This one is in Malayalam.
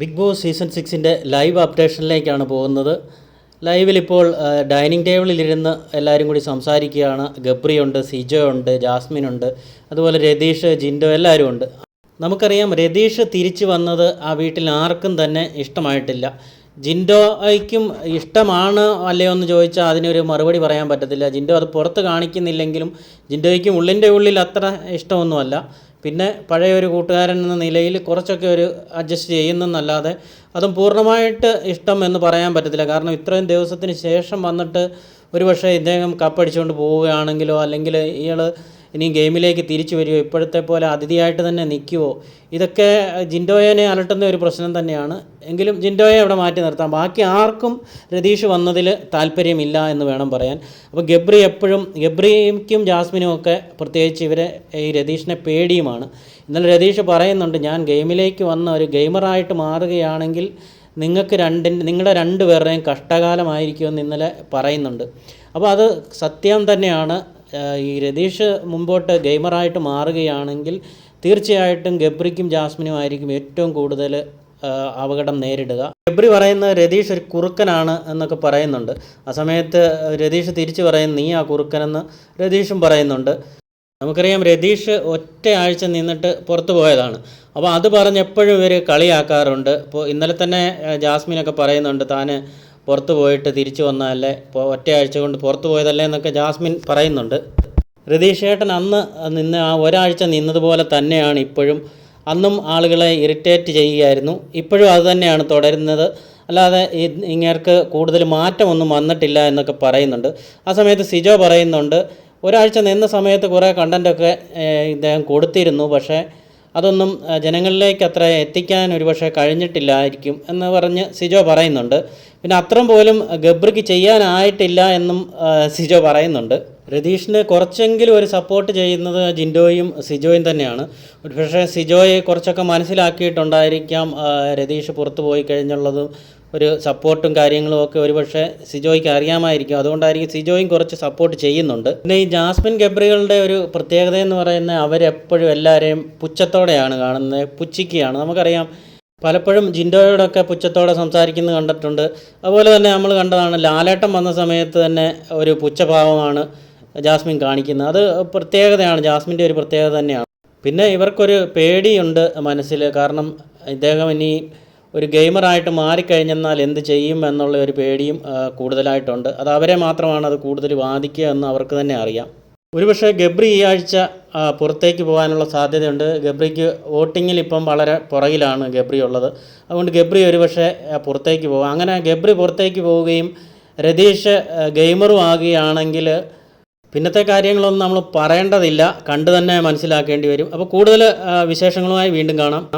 ബിഗ് ബോസ് സീസൺ സിക്സിന്റെ ലൈവ് അപ്ഡേഷനിലേക്കാണ് പോകുന്നത്. ലൈവിൽ ഇപ്പോൾ ഡൈനിങ് ടേബിളിലിരുന്ന് എല്ലാവരും കൂടി സംസാരിക്കുകയാണ്. ഗബ്രിയുണ്ട് സിജോ ഉണ്ട് ജാസ്മിൻ ഉണ്ട് അതുപോലെ രതീഷ് ജിൻഡോ എല്ലാവരും ഉണ്ട്. നമുക്കറിയാം രതീഷ് തിരിച്ചു വന്നത് ആ വീട്ടിൽ ആർക്കും തന്നെ ഇഷ്ടമായിട്ടില്ല. ജിൻഡോയ്ക്കും ഇഷ്ടമാണ് അല്ലയോ എന്ന് ചോദിച്ചാൽ അതിനൊരു മറുപടി പറയാൻ പറ്റത്തില്ല. ജിൻഡോ അത് പുറത്ത് കാണിക്കുന്നില്ലെങ്കിലും ജിൻഡോയ്ക്കും ഉള്ളിന്റെ ഉള്ളിൽ അത്ര ഇഷ്ടമൊന്നുമല്ല. പിന്നെ പഴയ ഒരു കൂട്ടുകാരൻ എന്ന നിലയിൽ കുറച്ചൊക്കെ ഒരു അഡ്ജസ്റ്റ് ചെയ്യുന്നെന്നല്ലാതെ അതും പൂർണമായിട്ട് ഇഷ്ടം എന്ന് പറയാൻ പറ്റത്തില്ല. കാരണം ഇത്രയും ദിവസത്തിന് ശേഷം വന്നിട്ട് ഒരുപക്ഷെ ഇദ്ദേഹം കപ്പടിച്ചുകൊണ്ട് പോവുകയാണെങ്കിലോ അല്ലെങ്കിൽ ഇയാൾ ഇനി ഗെയിമിലേക്ക് തിരിച്ചു വരുമോ ഇപ്പോഴത്തെ പോലെ അതിഥിയായിട്ട് തന്നെ നിൽക്കുമോ ഇതൊക്കെ ജിൻഡോയനെ അലട്ടുന്ന ഒരു പ്രശ്നം തന്നെയാണ്. എങ്കിലും ജിൻഡോയെ അവിടെ മാറ്റി നിർത്താം. ബാക്കി ആർക്കും രതീഷ് വന്നതിൽ താല്പര്യമില്ല എന്ന് വേണം പറയാൻ. അപ്പോൾ ഗബ്രി എപ്പോഴും ഗബ്രിക്കും ജാസ്മിനും ഒക്കെ പ്രത്യേകിച്ച് ഇവരെ ഈ രതീഷിനെ പേടിയുമാണ്. ഇന്നലെ രതീഷ് പറയുന്നുണ്ട് ഞാൻ ഗെയിമിലേക്ക് വന്ന ഒരു ഗെയിമറായിട്ട് മാറുകയാണെങ്കിൽ നിങ്ങൾക്ക് രണ്ടിന്റെ നിങ്ങളുടെ രണ്ടുപേരുടെയും കഷ്ടകാലമായിരിക്കുമെന്ന് ഇന്നലെ പറയുന്നുണ്ട്. അപ്പോൾ അത് സത്യം തന്നെയാണ്. ഈ രതീഷ് മുമ്പോട്ട് ഗെയിമറായിട്ട് മാറുകയാണെങ്കിൽ തീർച്ചയായിട്ടും ഗബ്രിക്കും ജാസ്മിനും ആയിരിക്കും ഏറ്റവും കൂടുതൽ അപകടം നേരിടുക. ഗബ്രി പറയുന്ന രതീഷ് ഒരു കുറുക്കനാണ് എന്നൊക്കെ പറയുന്നുണ്ട്. ആ സമയത്ത് രതീഷ് തിരിച്ചു പറയുന്നു നീ ആ കുറുക്കനെന്ന് രതീഷും പറയുന്നുണ്ട്. നമുക്കറിയാം രതീഷ് ഒറ്റ ആഴ്ച നിന്നിട്ട് പുറത്തു പോയതാണ്. അപ്പോൾ അത് പറഞ്ഞ് എപ്പോഴും ഇവർ കളിയാക്കാറുണ്ട്. ഇപ്പോൾ ഇന്നലെ തന്നെ ജാസ്മിനൊക്കെ പറയുന്നുണ്ട് താൻ പുറത്തു പോയിട്ട് തിരിച്ചു വന്നതല്ലേ ഇപ്പോൾ ഒറ്റ ആഴ്ച കൊണ്ട് പുറത്തു പോയതല്ലേ എന്നൊക്കെ ജാസ്മിൻ പറയുന്നുണ്ട്. രതീഷ് ഏട്ടൻ അന്ന് നിന്ന് ആ ഒരാഴ്ച നിന്നതുപോലെ തന്നെയാണ് ഇപ്പോഴും. അന്നും ആളുകളെ ഇറിറ്റേറ്റ് ചെയ്യുകയായിരുന്നു. ഇപ്പോഴും അത് തന്നെയാണ് തുടരുന്നത്. അല്ലാതെ ഇങ്ങേർക്ക് കൂടുതൽ മാറ്റമൊന്നും വന്നിട്ടില്ല എന്നൊക്കെ പറയുന്നുണ്ട്. ആ സമയത്ത് സിജോ പറയുന്നുണ്ട് ഒരാഴ്ച നിന്ന സമയത്ത് കുറേ കണ്ടന്റൊക്കെ ഇദ്ദേഹം കൊടുത്തിരുന്നു. പക്ഷേ അതൊന്നും ജനങ്ങളിലേക്ക് അത്ര എത്തിക്കാൻ ഒരുപക്ഷെ കഴിഞ്ഞിട്ടില്ലായിരിക്കും എന്ന് പറഞ്ഞ് സിജോ പറയുന്നുണ്ട്. പിന്നെ അത്രം പോലും ഗബ്രിക്ക് ചെയ്യാനായിട്ടില്ല എന്നും സിജോ പറയുന്നുണ്ട്. രതീഷിന് കുറച്ചെങ്കിലും ഒരു സപ്പോർട്ട് ചെയ്യുന്നത് ജിൻഡോയും സിജോയും തന്നെയാണ്. പക്ഷേ സിജോയെ കുറച്ചൊക്കെ മനസ്സിലാക്കിയിട്ടുണ്ടായിരിക്കാം രതീഷ് പുറത്തു പോയി കഴിഞ്ഞുള്ളതും ഒരു സപ്പോർട്ടും കാര്യങ്ങളും ഒക്കെ ഒരുപക്ഷെ സിജോയ്ക്ക് അറിയാമായിരിക്കും. അതുകൊണ്ടായിരിക്കും സിജോയും കുറച്ച് സപ്പോർട്ട് ചെയ്യുന്നുണ്ട്. പിന്നെ ഈ ജാസ്മിൻ ഗബ്രികളുടെ ഒരു പ്രത്യേകത എന്ന് പറയുന്നത് അവരെപ്പോഴും എല്ലാവരെയും പുച്ഛത്തോടെയാണ് കാണുന്നത്. പുച്ഛിക്കുകയാണ്. നമുക്കറിയാം പലപ്പോഴും ജിൻഡോയോടൊക്കെ പുച്ഛത്തോടെ സംസാരിക്കുന്നത് കണ്ടിട്ടുണ്ട്. അതുപോലെ തന്നെ നമ്മൾ കണ്ടതാണ് ലാലേട്ടം വന്ന സമയത്ത് തന്നെ ഒരു പുച്ഛഭാവമാണ് ജാസ്മിൻ കാണിക്കുന്നത്. അത് പ്രത്യേകതയാണ് ജാസ്മിന്റെ ഒരു പ്രത്യേകത തന്നെയാണ്. പിന്നെ ഇവർക്കൊരു പേടിയുണ്ട് മനസ്സിൽ. കാരണം ഇദ്ദേഹം ഇനി ഒരു ഗെയിമറായിട്ട് മാറിക്കഴിഞ്ഞെന്നാൽ എന്ത് ചെയ്യും എന്നുള്ള ഒരു പേടിയും കൂടുതലായിട്ടുണ്ട്. അത് അവരെ മാത്രമാണ് അത് കൂടുതൽ ബാധിക്കുക എന്ന് അവർക്ക് തന്നെ അറിയാം. ഒരുപക്ഷെ ഗബ്രി ഈ ആഴ്ച പുറത്തേക്ക് പോകാനുള്ള സാധ്യതയുണ്ട്. ഗബ്രിക്ക് വോട്ടിങ്ങിൽ ഇപ്പം വളരെ പുറകിലാണ് ഗബ്രി ഉള്ളത്. അതുകൊണ്ട് ഗബ്രി ഒരുപക്ഷെ പുറത്തേക്ക് പോകും. അങ്ങനെ ഗബ്രി പുറത്തേക്ക് പോവുകയും രതീഷ് ഗെയിമറും ആകുകയാണെങ്കിൽ പിന്നത്തെ കാര്യങ്ങളൊന്നും നമ്മൾ പറയേണ്ടതില്ല. കണ്ടു തന്നെ മനസ്സിലാക്കേണ്ടി വരും. അപ്പോൾ കൂടുതൽ വിശേഷങ്ങളുമായി വീണ്ടും കാണാം.